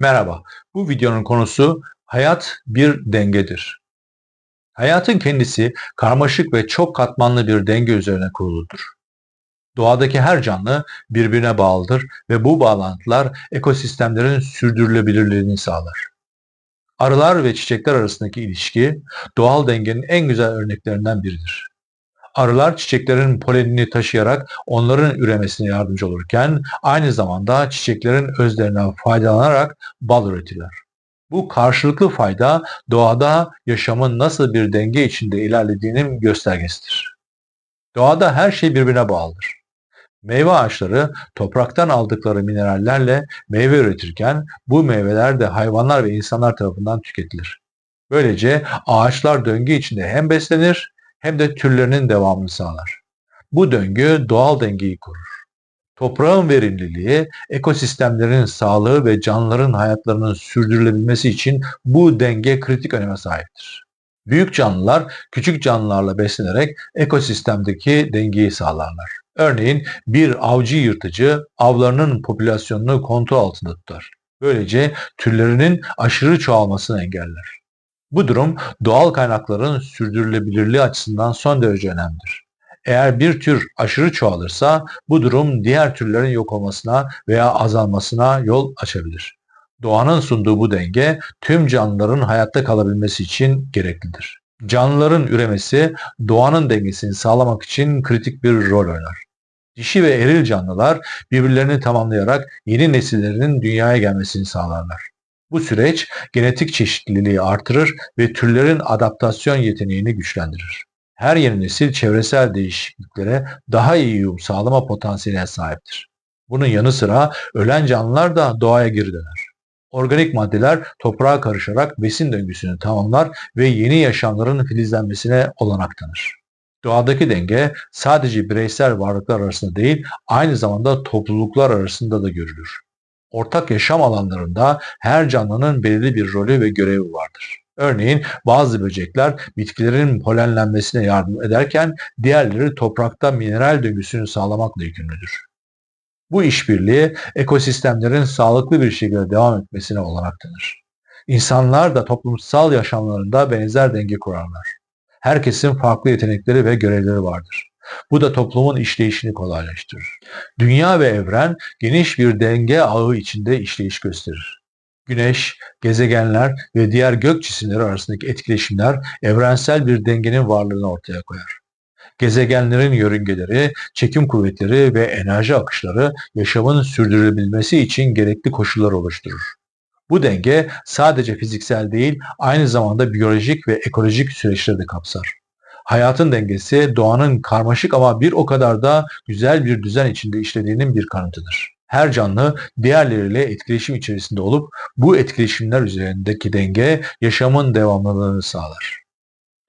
Merhaba, bu videonun konusu hayat bir dengedir. Hayatın kendisi karmaşık ve çok katmanlı bir denge üzerine kuruludur. Doğadaki her canlı birbirine bağlıdır ve bu bağlantılar ekosistemlerin sürdürülebilirliğini sağlar. Arılar ve çiçekler arasındaki ilişki doğal dengenin en güzel örneklerinden biridir. Arılar çiçeklerin polenini taşıyarak onların üremesine yardımcı olurken aynı zamanda çiçeklerin özlerinden faydalanarak bal üretirler. Bu karşılıklı fayda doğada yaşamın nasıl bir denge içinde ilerlediğinin göstergesidir. Doğada her şey birbirine bağlıdır. Meyve ağaçları topraktan aldıkları minerallerle meyve üretirken bu meyveler de hayvanlar ve insanlar tarafından tüketilir. Böylece ağaçlar döngü içinde hem beslenir hem de türlerinin devamını sağlar. Bu döngü doğal dengeyi korur. Toprağın verimliliği, ekosistemlerin sağlığı ve canlıların hayatlarının sürdürülebilmesi için bu denge kritik öneme sahiptir. Büyük canlılar küçük canlılarla beslenerek ekosistemdeki dengeyi sağlarlar. Örneğin bir avcı yırtıcı avlarının popülasyonunu kontrol altında tutar. Böylece türlerinin aşırı çoğalmasını engeller. Bu durum doğal kaynakların sürdürülebilirliği açısından son derece önemlidir. Eğer bir tür aşırı çoğalırsa bu durum diğer türlerin yok olmasına veya azalmasına yol açabilir. Doğanın sunduğu bu denge tüm canlıların hayatta kalabilmesi için gereklidir. Canlıların üremesi doğanın dengesini sağlamak için kritik bir rol oynar. Dişi ve eril canlılar birbirlerini tamamlayarak yeni nesillerinin dünyaya gelmesini sağlarlar. Bu süreç genetik çeşitliliği artırır ve türlerin adaptasyon yeteneğini güçlendirir. Her yeni nesil çevresel değişikliklere daha iyi uyum sağlama potansiyeline sahiptir. Bunun yanı sıra ölen canlılar da doğaya geri döner. Organik maddeler toprağa karışarak besin döngüsünü tamamlar ve yeni yaşamların filizlenmesine olanak tanır. Doğadaki denge sadece bireysel varlıklar arasında değil, aynı zamanda topluluklar arasında da görülür. Ortak yaşam alanlarında her canlının belirli bir rolü ve görevi vardır. Örneğin bazı böcekler bitkilerin polenlenmesine yardım ederken diğerleri toprakta mineral döngüsünü sağlamakla yükümlüdür. Bu işbirliği ekosistemlerin sağlıklı bir şekilde devam etmesine olanak tanır. İnsanlar da toplumsal yaşamlarında benzer denge kurarlar. Herkesin farklı yetenekleri ve görevleri vardır. Bu da toplumun işleyişini kolaylaştırır. Dünya ve evren geniş bir denge ağı içinde işleyiş gösterir. Güneş, gezegenler ve diğer gök cisimleri arasındaki etkileşimler evrensel bir dengenin varlığını ortaya koyar. Gezegenlerin yörüngeleri, çekim kuvvetleri ve enerji akışları yaşamın sürdürülebilmesi için gerekli koşullar oluşturur. Bu denge sadece fiziksel değil, aynı zamanda biyolojik ve ekolojik süreçleri de kapsar. Hayatın dengesi doğanın karmaşık ama bir o kadar da güzel bir düzen içinde işlediğinin bir kanıtıdır. Her canlı diğerleriyle etkileşim içerisinde olup bu etkileşimler üzerindeki denge yaşamın devamlılığını sağlar.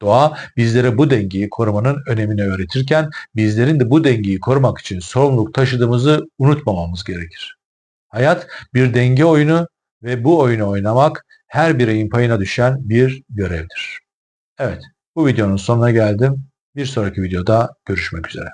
Doğa bizlere bu dengeyi korumanın önemini öğretirken bizlerin de bu dengeyi korumak için sorumluluk taşıdığımızı unutmamamız gerekir. Hayat bir denge oyunu ve bu oyunu oynamak her bireyin payına düşen bir görevdir. Evet, bu videonun sonuna geldim. Bir sonraki videoda görüşmek üzere.